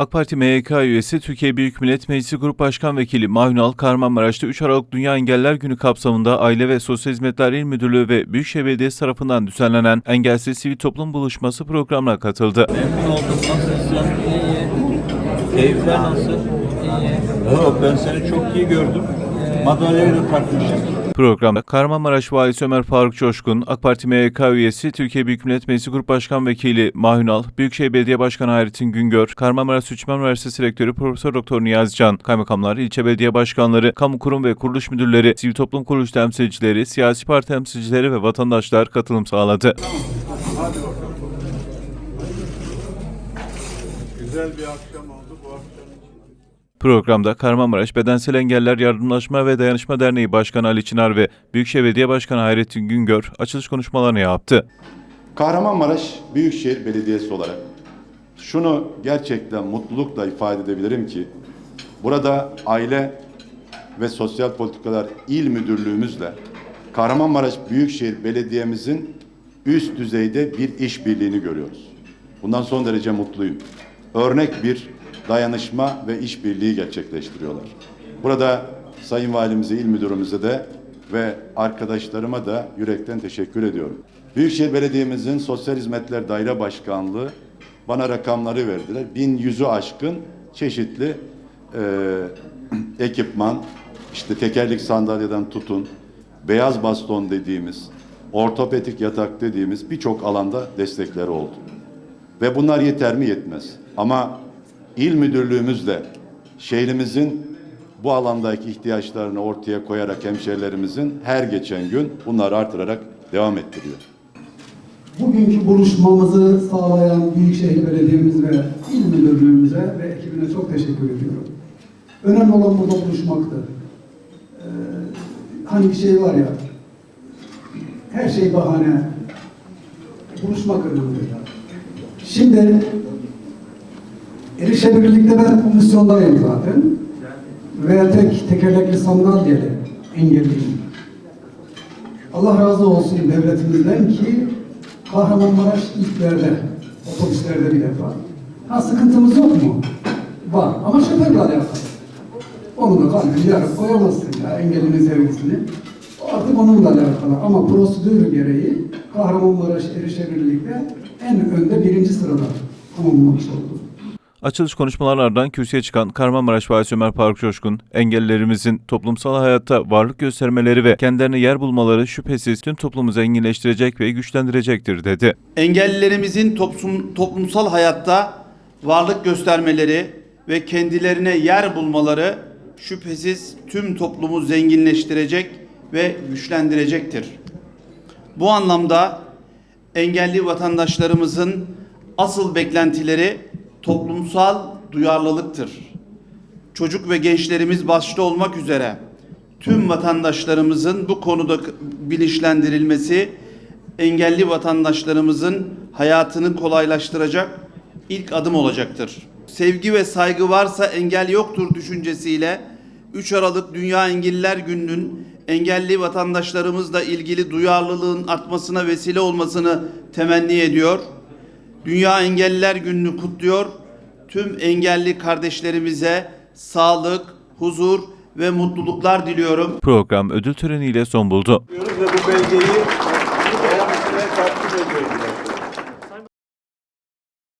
AK Parti MYK üyesi Türkiye Büyük Millet Meclisi Grup Başkan Vekili Mahnal Kahramanmaraş'ta 3 Aralık Dünya Engeller Günü kapsamında Aile ve Sosyal Hizmetler İl Müdürlüğü ve Büyükşehir Belediyesi tarafından düzenlenen Engelsiz Sivil Toplum Buluşması programına katıldı. Memnun oldum. Nasılsın? İyi. Keyifler nasıl? İyi. Yok ben seni çok iyi gördüm. Madalyayı da takmışsın. Programda Kahramanmaraş Valisi Ömer Faruk Coşkun, AK Parti MYK üyesi Türkiye Büyük Millet Meclisi Grup Başkan Vekili Mahunal, Büyükşehir Belediye Başkanı Hayrettin Güngör, Kahramanmaraş Süçmen Üniversitesi Rektörü Profesör Doktor Niyazi Can, kaymakamlar, ilçe belediye başkanları, kamu kurum ve kuruluş müdürleri, sivil toplum kuruluş temsilcileri, siyasi parti temsilcileri ve vatandaşlar katılım sağladı. Güzel bir akşam oldu bu akşam. Programda Kahramanmaraş Bedensel Engeller Yardımlaşma ve Dayanışma Derneği Başkanı Ali Çınar ve Büyükşehir Belediye Başkanı Hayrettin Güngör açılış konuşmalarını yaptı. Kahramanmaraş Büyükşehir Belediyesi olarak şunu gerçekten mutlulukla ifade edebilirim ki burada Aile ve Sosyal Politikalar İl Müdürlüğümüzle Kahramanmaraş Büyükşehir Belediye'mizin üst düzeyde bir işbirliğini görüyoruz. Bundan son derece mutluyum. Örnek bir dayanışma ve işbirliği gerçekleştiriyorlar. Burada Sayın Valimize, İl Müdürümüze de ve arkadaşlarıma da yürekten teşekkür ediyorum. Büyükşehir Belediye'mizin Sosyal Hizmetler Daire Başkanlığı bana rakamları verdiler. 1100'ü aşkın çeşitli e, ekipman, işte tekerlek sandalyeden tutun, beyaz baston dediğimiz, ortopedik yatak dediğimiz birçok alanda destekleri oldu. Ve bunlar yeter mi? Yetmez. Ama il müdürlüğümüzle şehrimizin bu alandaki ihtiyaçlarını ortaya koyarak hemşerilerimizin her geçen gün bunları artırarak devam ettiriyor. Bugünkü buluşmamızı sağlayan Büyükşehir Belediye'miz ve İl Müdürlüğümüze ve ekibine çok teşekkür ediyorum. Önemli olan burada buluşmaktı. Ee, hani bir şey var ya, her şey bahane, buluşmak önemli. Şimdi erişebilirlikte ben komisyondayım zaten ve tek tekerlekli sandalyeli engelliyim. Allah razı olsun devletimizden ki Kahramanmaraş ilklerde, otobüslerde bir defa. Ha sıkıntımız yok mu? Var ama şoförle alakalı. Onu da kalbini yarıp koyamazsın ya engellinin sevgisini. Artık onunla alakalı ama prosedür gereği Kahramanmaraş erişebilirlikte en önde birinci sırada tamamlamış oldu. Açılış konuşmalarından kürsüye çıkan Kahramanmaraş Valisi Ömer Faruk Coşkun, engellilerimizin toplumsal hayatta varlık göstermeleri ve kendilerine yer bulmaları şüphesiz tüm toplumu zenginleştirecek ve güçlendirecektir dedi. engellilerimizin toplum, toplumsal hayatta varlık göstermeleri ve kendilerine yer bulmaları şüphesiz tüm toplumu zenginleştirecek ve güçlendirecektir. Bu anlamda engelli vatandaşlarımızın asıl beklentileri toplumsal duyarlılıktır. Çocuk ve gençlerimiz başta olmak üzere tüm vatandaşlarımızın bu konuda bilinçlendirilmesi engelli vatandaşlarımızın hayatını kolaylaştıracak ilk adım olacaktır. Sevgi ve saygı varsa engel yoktur düşüncesiyle 3 Aralık Dünya Engelliler Günü'nün engelli vatandaşlarımızla ilgili duyarlılığın artmasına vesile olmasını temenni ediyor. Dünya Engelliler Günü'nü kutluyor. Tüm engelli kardeşlerimize sağlık, huzur ve mutluluklar diliyorum. Program ödül töreniyle son buldu. Ve bu belgeyi.